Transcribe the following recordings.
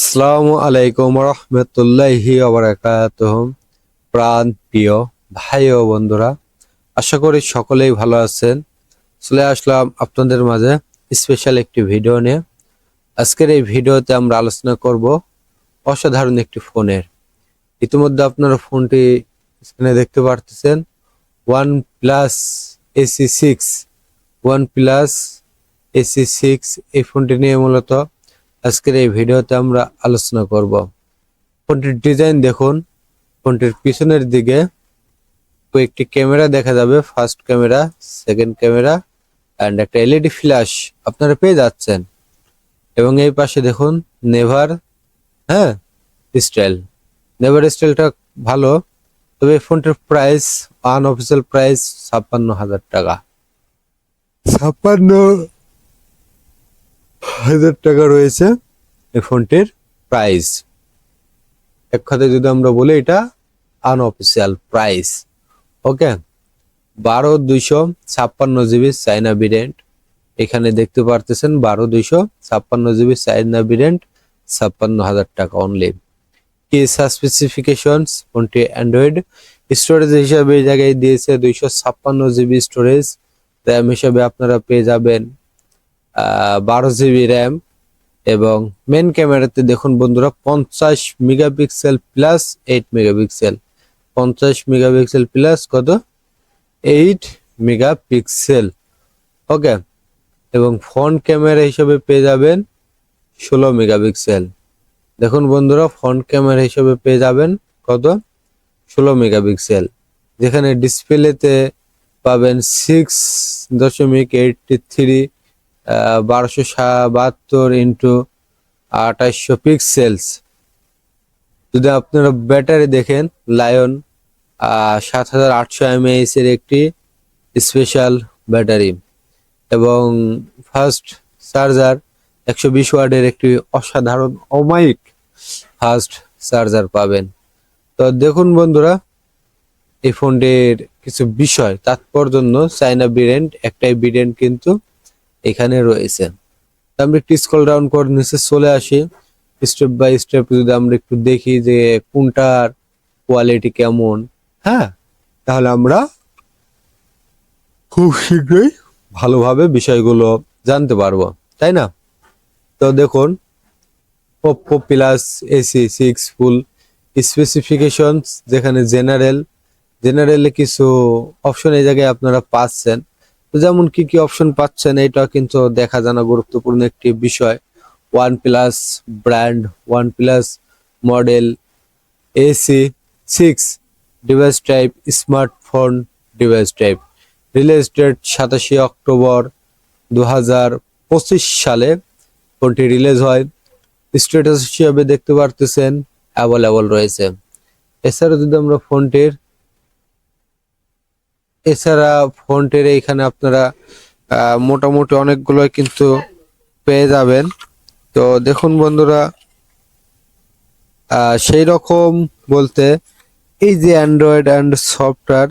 আসসালামু আলাইকুম রহমতুল্লাহি ওবরাকাতুহ প্রাণ প্রিয় ভাই ও বন্ধুরা, আশা করি সকলেই ভালো আছেন। চলে আসলাম আপনাদের মাঝে স্পেশাল একটি ভিডিও নিয়ে। আজকের এই ভিডিওতে আমরা আলোচনা করব অসাধারণ একটি ফোনের। ইতিমধ্যে আপনারা ফোনটি স্ক্রিনে দেখতে পারতেছেন। One plus Ace six one plus Ace six এই ফোনটি নিয়ে মূলত আজকের এই ভিডিওতে আমরা আলোচনা করব। ফোনটির ডিজাইন দেখুন। ফোনটির পিছনের দিকে কয়েকটি ক্যামেরা দেখা যাবে। First camera, second camera and একটা এলইডি ফ্ল্যাশ আপনারা পেয়ে যাচ্ছেন। এবং এই পাশে দেখুন, নেভার হ্যাঁ স্টাইল। নেভার স্টাইলটা ভালো, তবে ফোনটির প্রাইস আনঅফিসিয়াল প্রাইস ছাপ্পান্ন হাজার টাকা। ছাপ্পান্ন হাজার টাকা রয়েছে এই ফোনটির প্রাইস। এক কথায় যদি আমরা বলি এটা আনঅফিসিয়াল প্রাইস ওকে? বারো দুইশো ছাপ্পান্ন জিবি চাইনা বিরেন্ট এখানে দেখতে পারতেছেন বারো দুইশো ছাপ্পান্ন জিবি চাইনা বিরেন্ট ছাপ্পান্ন হাজার টাকা অনলি কি স্পেসিফিকেশনস ফোনটি অ্যান্ড্রয়েড স্টোরেজ হিসাবে এই জায়গায় দিয়েছে দুইশো ছাপ্পান্ন জিবি স্টোরেজ র্যাম হিসাবে আপনারা পেয়ে যাবেন বারো জিবি র্যাম এবং মেন ক্যামেরাতে দেখুন বন্ধুরা, পঞ্চাশ মেগাপিক্সেল প্লাস এইট মেগাপিক্সেল। পঞ্চাশ মেগাপিক্সেল প্লাস কত? Eight megapixel. ওকে এবং ফ্রন্ট ক্যামেরা হিসেবে পেয়ে যাবেন ষোলো মেগাপিক্সেল। দেখুন বন্ধুরা ফ্রন্ট ক্যামেরা হিসেবে পেয়ে যাবেন কত? ষোলো মেগাপিক্সেল। যেখানে ডিসপ্লেতে পাবেন সিক্স দশমিক এইটটি থ্রি বারোশো বাহাত্তর ইন্টু আঠাশশো পিক্সেলস যদি আপনারা ব্যাটারি দেখেন লায়ন সাত হাজার আটশো এমএএইচ এর একটি স্পেশাল ব্যাটারি। এবং ফার্স্ট চার্জার একশো বিশ ওয়ার্ডের একটি অসাধারণ অমাইক ফার্স্ট চার্জার পাবেন। তো দেখুন বন্ধুরা, এই ফোনটির কিছু বিষয়, তাৎপর্য চাইনা বিরেন্ট একটাই বিরেন্ট কিন্তু এখানে রয়েছে। আমরা একটু স্কল ডাউন করে নিচে চলে আসি। স্টেপ বাই স্টেপ যদি আমরা একটু দেখি যে কোনটার কোয়ালিটি কেমন হ্যাঁ? তাহলে আমরা খুব শীঘ্রই ভালোভাবে বিষয়গুলো জানতে পারব, তাই না? তো দেখুন Oppo plus Ace six full specifications যেখানে জেনারেল জেনারেলে কিছু অপশন এই জায়গায় আপনারা পাচ্ছেন। যেমন কি কি অপশন পাচ্ছেন এটা কিন্তু দেখা জানা গুরুত্বপূর্ণ একটি বিষয়। One plus brand one plus model Ace six device type smartphone device type release date সাতাশে অক্টোবর দু সালে। ফোনটি রিলিজ হয়। স্ট্যাটাস হিসেবে দেখতে পারতেছেন অ্যাভেলেবল রয়েছে। এছাড়া যদি আমরা ফোনটির এছাড়া ফোনটির এইখানে আপনারা মোটামুটি অনেকগুলো কিন্তু পেয়ে যাবেন। তো দেখুন বন্ধুরা সেই রকম বলতে এই যে অ্যান্ড্রয়েড অ্যান্ড সফটওয়্যার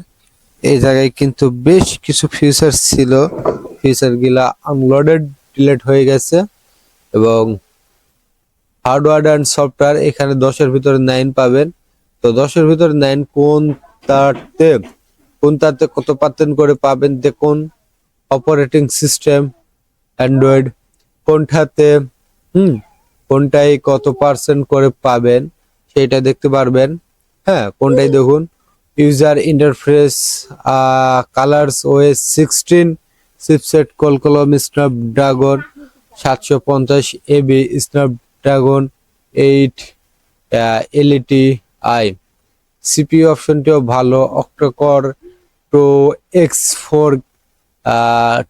এই জায়গায় কিন্তু বেশ কিছু ফিচার ছিল। ফিচারগুলা আনলোডেড ডিলেট হয়ে গেছে এবং হার্ডওয়্যার অ্যান্ড সফটওয়্যার এখানে দশের ভিতরে নাইন পাবেন। তো দশের ভিতরে নাইন কোন তারতে কোন তাতে কত পার্সেন্ট করে পাবেন দেখুন। অপারেটিং সিস্টেম অ্যান্ড্রয়েড কোনটাতে, হুম কোনটাই কত পার্সেন্ট করে পাবেন সেটা দেখতে পারবেন। হ্যাঁ কোনটাই দেখুন। User interface colours OS sixteen chipset কলকলম Snapdragon সাতশো পঞ্চাশ AB Snapdragon eight Elite I CPU অপশনটিও ভালো octa core two X four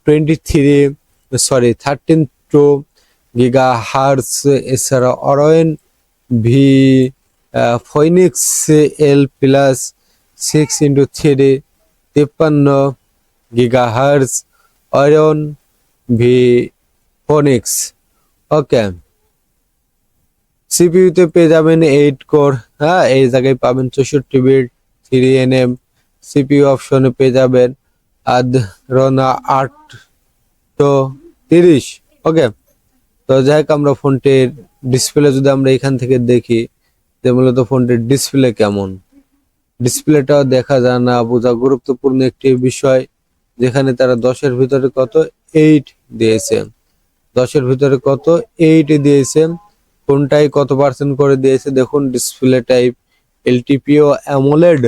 twenty three sorry thirteen two giga hertz এছাড়া Oryon V Phoenix L plus six into three তিপ্পান্ন giga hertz Oryon V Phoenix okay সিপিইউতে পেয়ে যাবেন eight core হ্যাঁ এই জায়গায় পাবেন চৌষট্টি bit three N M CPU অপশনে পেয়ে যাবেন আদ রনা আট তো তিরিশ। ওকে, তো যাই হোক, আমরা ফোনটির ডিসপ্লে যদি আমরা এখান থেকে দেখি, যে মূলত ফোনটির ডিসপ্লে কেমন। ডিসপ্লেটাও দেখা যায় না, বোঝা গুরুত্বপূর্ণ একটি বিষয়, যেখানে তারা দশের ভিতরে কত? এইট দিয়েছে। দশের ভিতরে কত? এইট দিয়েছে। কোনটাই কত পার্সেন্ট করে দিয়েছে? দেখুন, display type, LTPO, AMOLED.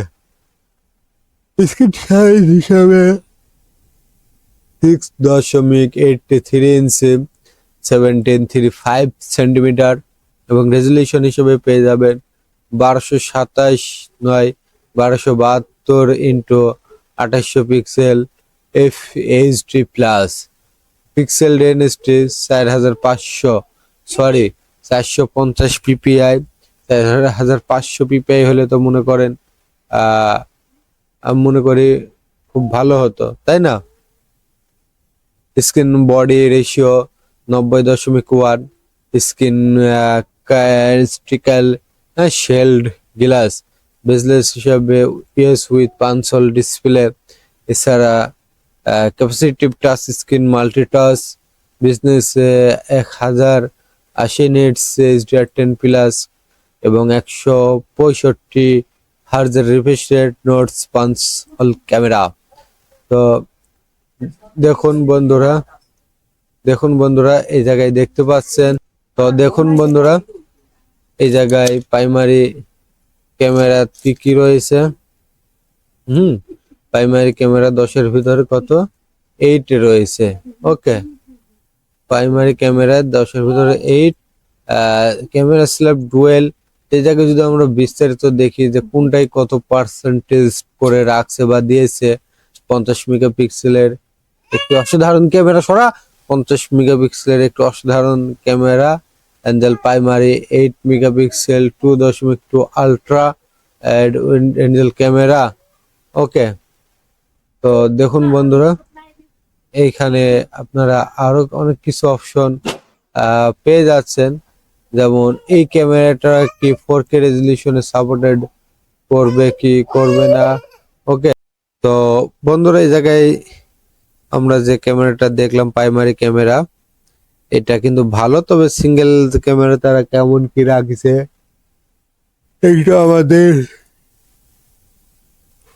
Size হিসাবে সিক্স দশমিক eighty three inch seventeen three five centimetre এবং রেজলিউশন হিসেবে পেয়ে যাবেন বারোশো সাতাশ নয়, বারোশো বাহাত্তর ইন্টু আঠাশশো pixel F HD plus pixel density চার হাজার পাঁচশো সরি চারশো পঞ্চাশ পিপিআই চার হাজার পাঁচশো পিপিআই হলে তো মনে করেন আমি মনে করি খুব ভালো হতো, তাই না? স্কিন বডি রেশিও নব্বই দশমিক ওয়ান স্ক্রিন ক্যাস্টিক্যাল শেল্ড গ্লাস বিজনেস হিসাবে ইউএস উইথ পাঁচশোল ডিসপ্লে এছাড়া capacitive touch screen multitouch business এক হাজার আশি নিটস এইচডিআর টেন প্লাস এবং একশো পঁয়ষট্টি হার্জের রিফ্রেশ রেট নোটস পাঁচ হল ক্যামেরা তো দেখুন বন্ধুরা দেখুন বন্ধুরা এই জায়গায় দেখতে পাচ্ছেন তো দেখুন বন্ধুরা এই জায়গায় প্রাইমারি ক্যামেরা কি কি রয়েছে হুম প্রাইমারি ক্যামেরা দশের ভিতরে কত এইট রয়েছে ওকে প্রাইমারি ক্যামেরা দশের ভিতরে এইট ক্যামেরা স্ল্যাব ডুয়েল জায়গায় যদি আমরা বিস্তারিত দেখি যে কোনটাই কত পার্সেন্টেজ করে রাখছে বা দিয়েছে পঞ্চাশ মেগাপিক্সেলের একটি অসাধারণ ক্যামেরা সরা, পঞ্চাশ মেগাপিক্সেলের একটি অসাধারণ camera angle primary eight megapixel two দশমিক two ultra angle camera. Okay, তো দেখুন বন্ধুরা, এইখানে আপনারা আরও অনেক কিছু অপশন পেয়ে যাচ্ছেন। যেমন, এই ক্যামেরাটা কি ফোর কে রেজলিউশনে সাপোর্টেড করবে কি করবে না? ওকে তো বন্ধুরা, এই জায়গায় আমরা যে ক্যামেরাটা দেখলাম প্রাইমারি ক্যামেরা, এটা কিন্তু ভালো, তবে সিঙ্গেল ক্যামেরা তারা কেমন কি রাখছে? এইটা আমাদের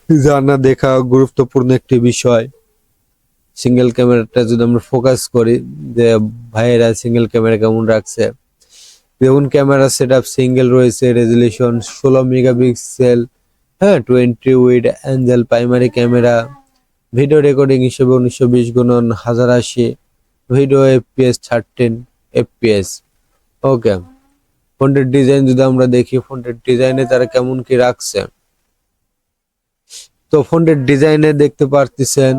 জানা, দেখা গুরুত্বপূর্ণ একটি বিষয়। সিঙ্গেল ক্যামেরাটা যদি আমরা ফোকাস করি, যে ভাইয়েরা সিঙ্গেল ক্যামেরা কেমন রাখছে? দেখুন ক্যামেরা সেট আপ সিঙ্গেল রয়েছে রেজলিউশন ষোলো মেগাপিক্সেল হ্যাঁ twenty wide angle primary camera video recording হিসেবে উনিশশো বিশ গুণন হাজার আশি video FPS thirteen FPS okay ফোনটির ডিজাইন যদি আমরা দেখি ফোনটির ডিজাইনে তারা কেমন কি রাখছে? তো ফোনটির ডিজাইনে দেখতে পারতেছেন,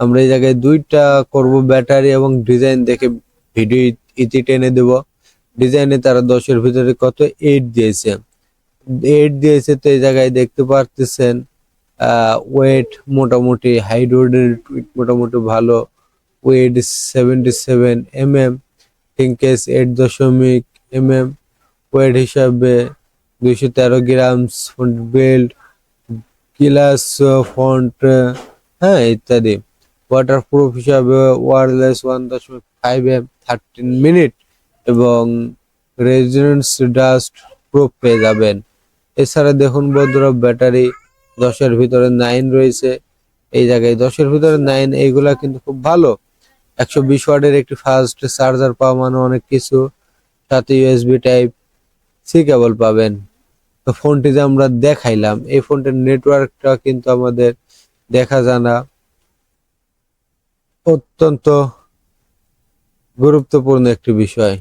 আমরা এই জায়গায় দুইটা করব ব্যাটারি এবং ডিজাইন দেখে ভিডিও ইতি টেনে দেব। ডিজাইনে তারা দশের ভিতরে কত? এইট দিয়েছে। এইট দিয়েছে তো এই জায়গায় দেখতে পারতেছেন ওয়েট মোটামুটি হাইট মোটামুটি ভালো weight seventy seven M M thickness eight দশমিক এম এম ওয়েট হিসাবে দুইশো তেরো গ্রামস বেল্ট কিলাস ফন্ট হ্যাঁ ইত্যাদি। ওয়াটারপ্রুফ হিসাবে ওয়ারলেস ওয়ান দশমিক ফাইভ এম থার্টিন মিনিট এবং রেজিডেন্স ডাস্ট প্রুফ পেয়ে যাবেন। এছাড়া দেখুন বন্ধুরা, ব্যাটারি দশের ভিতরে নাইন রয়েছে। এই জায়গায় দশের ভিতরে নাইন এইগুলা কিন্তু খুব ভালো। একশো বিশ ওয়াটের একটি ফাস্ট চার্জার পাওয়া মানে অনেক কিছু। সাথে ইউএসবি টাইপ সি কেবল পাবেন। তো ফোনটি যে আমরা দেখাইলাম, এই ফোনটির নেটওয়ার্কটা কিন্তু আমাদের দেখা জানা অত্যন্ত গুরুত্বপূর্ণ একটি বিষয়।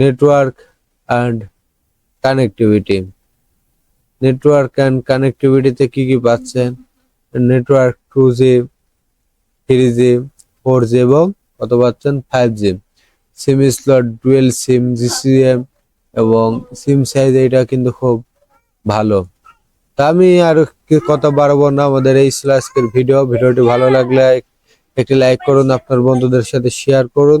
Network and connectivity network and কানেক্টিভিটিতে কি কি পাচ্ছেন? Network two G three G four G এবং কত পাচ্ছেন? Five G SIM slot dual SIM GSM এবং সিম সাইজ এটা কিন্তু খুব ভালো। তা আমি আর কি- কথা বাড়াবো না, আমাদের এই ছিল আজকের ভিডিও ভিডিওটি ভালো লাগলে একটি লাইক করুন, আপনার বন্ধুদের সাথে শেয়ার করুন।